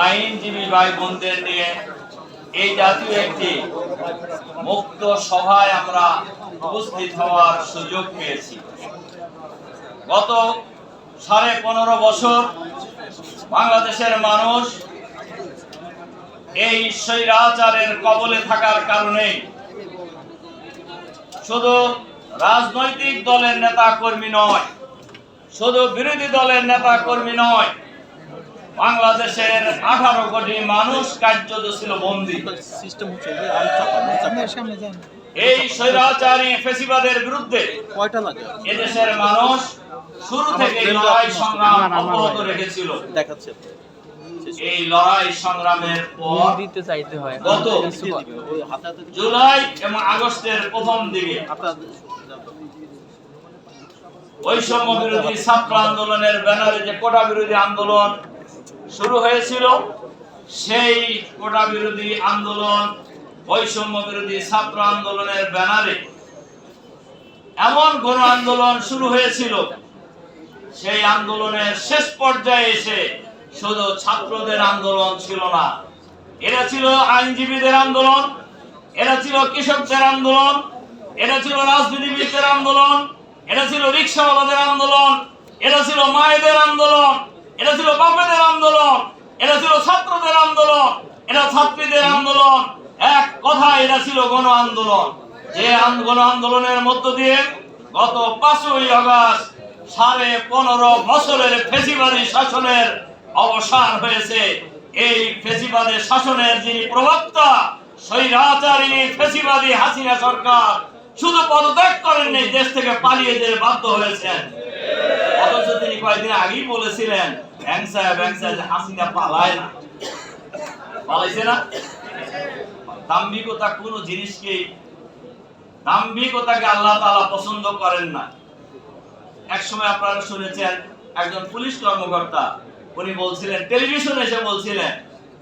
আইনজীবী ভাই বোনদের নিয়ে এই জাতীয় একটি মুক্ত সভায় আমরা উপস্থিত হওয়ার সুযোগ পেয়েছি। গত সাড়ে পনেরো বছর বাংলাদেশের মানুষ এই স্বৈরাচারের কবলে থাকার কারণে শুধু রাজনৈতিক দলের নেতা কর্মী নয়, শুধু বিরোধী দলের নেতা কর্মী নয় বাংলাদেশের আঠারো কোটি মানুষ কার্যত ছিল বন্দী। এই স্বৈরাচারী ফেসিবাদের বিরুদ্ধে কয়টা লাগে? এদেশের মানুষ শুরু থেকে লড়াই সংগ্রাম অব্যাহত রেখেছিল। দেখাচ্ছে এই লড়াই সংগ্রামের পর দিতে চাইতে হয়। গত। জুলাই এবং আগস্টের প্রথম দিকে বৈষম্য বিরোধী ছাত্র আন্দোলনের ব্যানারে যে কোটা বিরোধী আন্দোলন শুরু হয়েছিল সেই কোটা বিরোধী আন্দোলন, বৈষম্য বিরোধী ছাত্র আন্দোলনের ব্যানারে। এমন গণ আন্দোলন শুরু হয়েছিল, সেই আন্দোলনের শেষ পর্যায়ে এসে শুধু ছাত্রদের আন্দোলন ছিল না। এটা ছিল আইনজীবীদের আন্দোলন, এটা ছিল কৃষকদের আন্দোলন, এটা ছিল রাজনীতিবিদদের আন্দোলন, এটা ছিল রিক্সাওয়ালাদের আন্দোলন, এটা ছিল মায়েদের আন্দোলন। এটা ছিল বাপেদের আন্দোলন, এটা ছিল ছাত্রদের আন্দোলন, এটা ছাত্রীদের আন্দোলন। এক কথায় এটা ছিল গণ আন্দোলন। যে গণ আন্দোলনের মধ্য দিয়ে গত পাঁচই আগস্ট সাড়ে পনেরো বছরের ফেসিবাদী শাসনের অবসান হয়েছে। এই ফেসিবাদের শাসনের যিনি প্রবক্তা স্বৈরাচারী ফেসিবাদী হাসিনা সরকার শুধু পদত্যাগ করেননি, দেশ থেকে পালিয়ে যেতে বাধ্য হয়েছেন। কয়েকদিন আগেই বলেছিলেন ব্যাংসা ব্যাংসা যে হাসিনা পালায় না। পালাইছে না? দাম্ভিকতা জিনিসকে দাম্ভিকতাকে আল্লাহ পছন্দ করেন না। আপনারা শুনেছেন, একজন পুলিশ কর্মকর্তা, উনি বলছিলেন, টেলিভিশনে এসে বলছিলেন,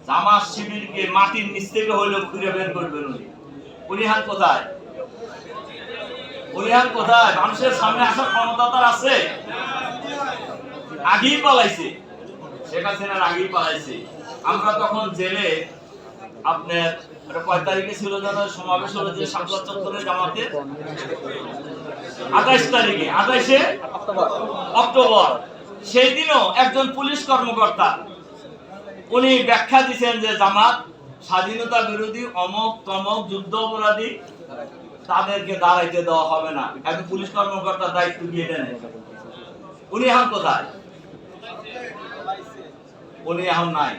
জামাত শিবিরকে মাটির নিচ থেকে হইলেও খুঁজে বের করবেন উনি। উনি হাত কোথায়? উনি হাত কোথায়? মানুষের সামনে আসার ক্ষমতা তার আছে? আগেই পালাইছে। শেখ হাসিনার আগেই পালাইছে। আমরা তখন জেলে আপনার কয় তারিখে ছিল যেন? সমাবেশ হলো যে শাপলা চত্বরে জামাতে। আঠাইশ তারিখে। আঠাইশে অক্টোবর। সেই দিনও একজন পুলিশ কর্মকর্তা, উনি ব্যাখ্যা দিচ্ছেন যে জামাত স্বাধীনতা বিরোধী অমক তমক যুদ্ধ অপরাধী তাদেরকে দাঁড়াইতে দেওয়া হবে না। একজন পুলিশ কর্মকর্তা দায়িত্ব দিয়ে দেন। উনি এখন কোথায়? উনি এখন নাই।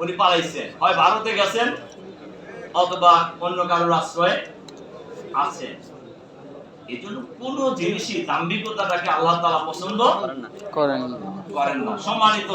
উনি পালাইছে। হয় ভারতে গেছেন অথবা অন্য কারোর আশ্রয়ে আছে। এই জন্য কোন জিনিসই দাম্ভিকতাটাকে আল্লাহ তালা পছন্দ করেন করেন না। সম্মানিত